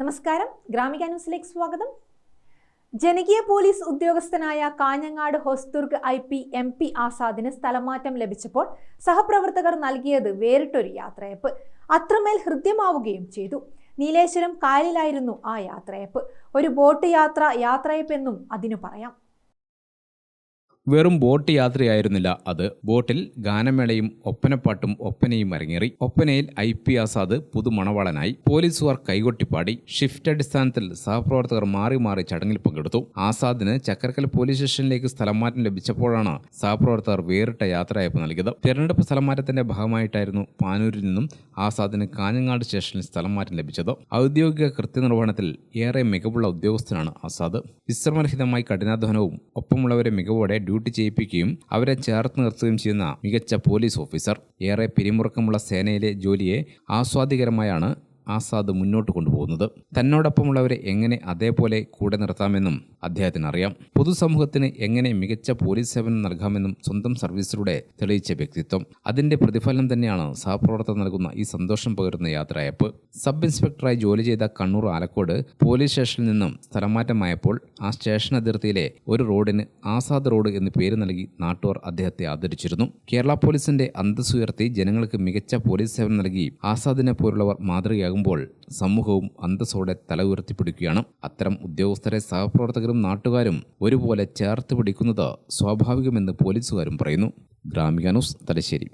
നമസ്കാരം. ഗ്രാമിക ന്യൂസിലേക്ക് സ്വാഗതം. ജനകീയ പോലീസ് ഉദ്യോഗസ്ഥനായ Kanhangad Hosdurg I P M P ആസാദിന് സ്ഥലമാറ്റം ലഭിച്ചപ്പോൾ സഹപ്രവർത്തകർ നൽകിയത് വേറിട്ടൊരു യാത്രയപ്പ്. അത്രമേൽ ഹൃദ്യമാവുകയും ചെയ്തു. നീലേശ്വരം കായലിലായിരുന്നു ആ യാത്രയപ്പ്. ഒരു ബോട്ട് യാത്ര യാത്രയപ്പെന്നും അതിനു പറയാം. വെറും ബോട്ട് യാത്രയായിരുന്നില്ല. അത് ബോട്ടിൽ ഗാനമേളയും ഒപ്പനപ്പാട്ടും ഒപ്പനയും അരങ്ങേറി. ഒപ്പനയിൽ ഐ പി ആസാദ് പുതുമണവാളനായി പോലീസുകാർ കൈകൊട്ടിപ്പാടി. ഷിഫ്റ്റ് അടിസ്ഥാനത്തിൽ സഹപ്രവർത്തകർ മാറി മാറി ചടങ്ങിൽ പങ്കെടുത്തു. ആസാദിന് ചക്കരക്കൽ പോലീസ് സ്റ്റേഷനിലേക്ക് സ്ഥലമാറ്റം ലഭിച്ചപ്പോഴാണ് സഹപ്രവർത്തകർ വേറിട്ട യാത്രയപ്പ് നൽകിയത്. തെരഞ്ഞെടുപ്പ് സ്ഥലമാറ്റത്തിന്റെ ഭാഗമായിട്ടായിരുന്നു പാനൂരിൽ നിന്നും ആസാദിന് കാഞ്ഞങ്ങാട് സ്റ്റേഷനിൽ സ്ഥലമാറ്റം ലഭിച്ചത്. ഔദ്യോഗിക കൃത്യനിർവഹണത്തിൽ ഏറെ മികവുള്ള ഉദ്യോഗസ്ഥനാണ് ആസാദ്. വിശ്രമരഹിതമായി കഠിനാധ്വാനവും ഒപ്പമുള്ളവരെ മികവോടെ ഡ്യൂട്ടി ചെയ്യിപ്പിക്കുകയും അവരെ ചേർത്ത് നിർത്തുകയും ചെയ്യുന്ന മികച്ച പോലീസ് ഓഫീസർ ഏറെ പിരിമുറുക്കമുള്ള സേനയിലെ ജോലിയെ ആസ്വാദികരമായാണ് ആസാദ് മുന്നോട്ട് കൊണ്ടുപോകുന്നത്. തന്നോടൊപ്പമുള്ളവരെ എങ്ങനെ അതേപോലെ കൂടെ നിർത്താമെന്നും അദ്ദേഹത്തിന് അറിയാം പൊതുസമൂഹത്തിന് എങ്ങനെ മികച്ച പോലീസ് സേവനം നൽകാമെന്നും സ്വന്തം സർവീസിലൂടെ തെളിയിച്ച വ്യക്തിത്വം. അതിന്റെ പ്രതിഫലനം തന്നെയാണ് സഹപ്രവർത്തകർ നൽകുന്ന ഈ സന്തോഷം പകരുന്ന യാത്രയപ്പ് സബ് ഇൻസ്പെക്ടറായി ജോലി ചെയ്ത കണ്ണൂർ ആലക്കോട് പോലീസ് സ്റ്റേഷനിൽ നിന്നും സ്ഥലമാറ്റമായപ്പോൾ ആ സ്റ്റേഷൻ അതിർത്തിയിലെ ഒരു റോഡിന് ആസാദ് റോഡ് എന്ന് പേര് നൽകി നാട്ടുകാർ അദ്ദേഹത്തെ ആദരിച്ചിരുന്നു. കേരള പോലീസിന്റെ അന്തസ്സുയർത്തി ജനങ്ങൾക്ക് മികച്ച പോലീസ് സേവനം നൽകി ആസാദിനെ പോലുള്ളവർ മാതൃകയാകുമ്പോൾ സമൂഹവും അന്തസ്സോടെ തല ഉയർത്തിപ്പിടിക്കുകയാണ്. അത്തരം ഉദ്യോഗസ്ഥരെ സഹപ്രവർത്തകരും നാട്ടുകാരും ഒരുപോലെ ചേർത്ത് പിടിക്കുന്നത് സ്വാഭാവികമെന്ന് പോലീസുകാരും പറയുന്നു. ഗ്രാമിക ന്യൂസ് തലശ്ശേരി.